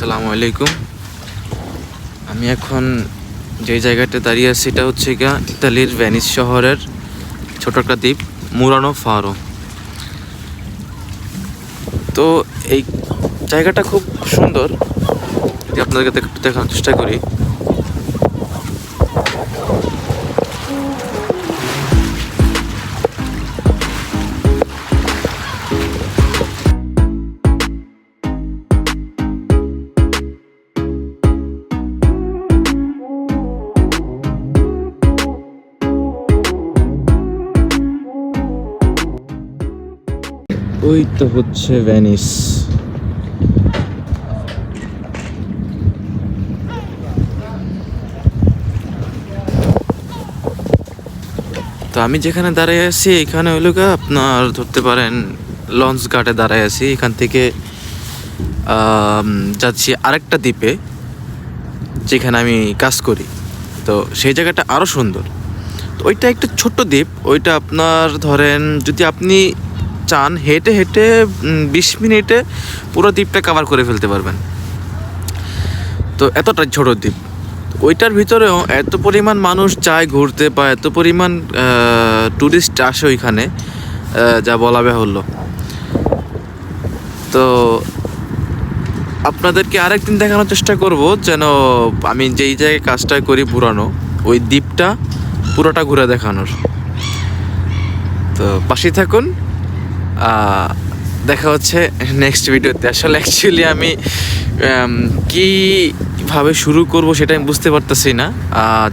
আসসালামু আলাইকুম। আমি এখন যে জায়গাটা দাঁড়িয়ে আছি, এটা হচ্ছে গিয়া ইতালির ভ্যানিস শহরের ছোট একটা দ্বীপ, মুরানো ফারো। তো এই জায়গাটা খুব সুন্দর। যদি আপনাদেরকে একটু দেখানোর চেষ্টা করি। ওই তো হচ্ছে ভ্যানিস তো আমি যেখানে দাঁড়িয়ে আছি, এখানে হইল গা আপনার ধরতে পারেন, লঞ্চ ঘাটে দাঁড়ায় আছি। এখান থেকে যাচ্ছি আরেকটা দ্বীপে, যেখানে আমি কাজ করি। তো সেই জায়গাটা আরও সুন্দর। তো ওইটা একটা ছোট্ট দ্বীপ, ওইটা আপনার ধরেন, যদি আপনি চান, হেঁটে হেঁটে বিশ মিনিটে পুরো দ্বীপটা কভার করে ফেলতে পারবেন। তো এতটা ছোট দ্বীপ। ওইটার ভিতরেও এত পরিমাণ মানুষ যায় ঘুরতে বা এত পরিমাণ ট্যুরিস্ট আসে ওইখানে যা বলা বাহুল্য। তো আপনাদেরকে আরেকদিন দেখানোর চেষ্টা করব যেন আমি যেই জায়গায় কাজটা করি পুরানো, ওই দ্বীপটা পুরোটা ঘুরে দেখানোর। তো পাশেই থাকুন। দেখা হচ্ছে নেক্সট ভিডিওতে আসলে অ্যাকচুয়ালি আমি কীভাবে শুরু করব সেটা আমি বুঝতে পারতেছি না।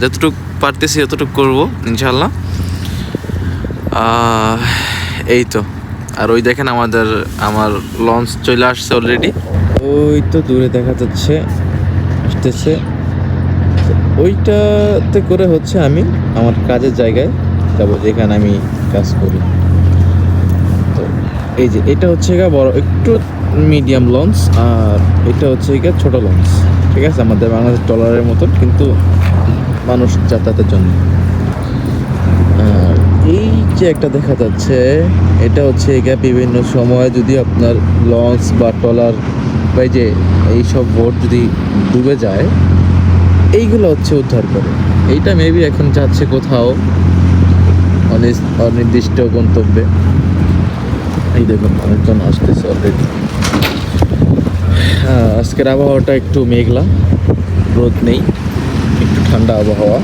যতটুকু পারতেছি ততটুকু করব ইনশাল্লাহ এই তো। আর ওই দেখেন আমাদের, আমার লঞ্চ চলে আসছে অলরেডি ওই তো দূরে দেখা যাচ্ছে, আসতেছে। ওইটাতে করে হচ্ছে আমি আমার কাজের জায়গায় যাব, যেখানে আমি কাজ করি। তো এই যে, এটা হচ্ছে গা বড়, একটু মিডিয়াম লঞ্চ আর এটা হচ্ছে গা ছোট লঞ্চ ঠিক আছে? আমাদের বাংলাদেশ ডলারের মতন, কিন্তু মানুষ যাতায়াতের জন্য। এই যে একটা দেখা যাচ্ছে, এটা হচ্ছে গা বিভিন্ন সময় যদি আপনার লঞ্চ বা ট্রলার বা এই যে এইসব বোট যদি ডুবে যায়, এইগুলো হচ্ছে উদ্ধার করে। এইটা মেবি এখন যাচ্ছে কোথাও অনির্দিষ্ট গন্তব্যে। এই দেখুন অনেকজন আসতেছে অলরেডি হ্যাঁ আজকের আবহাওয়াটা একটু মেঘলা, রোদ নেই, একটু ঠান্ডা আবহাওয়া।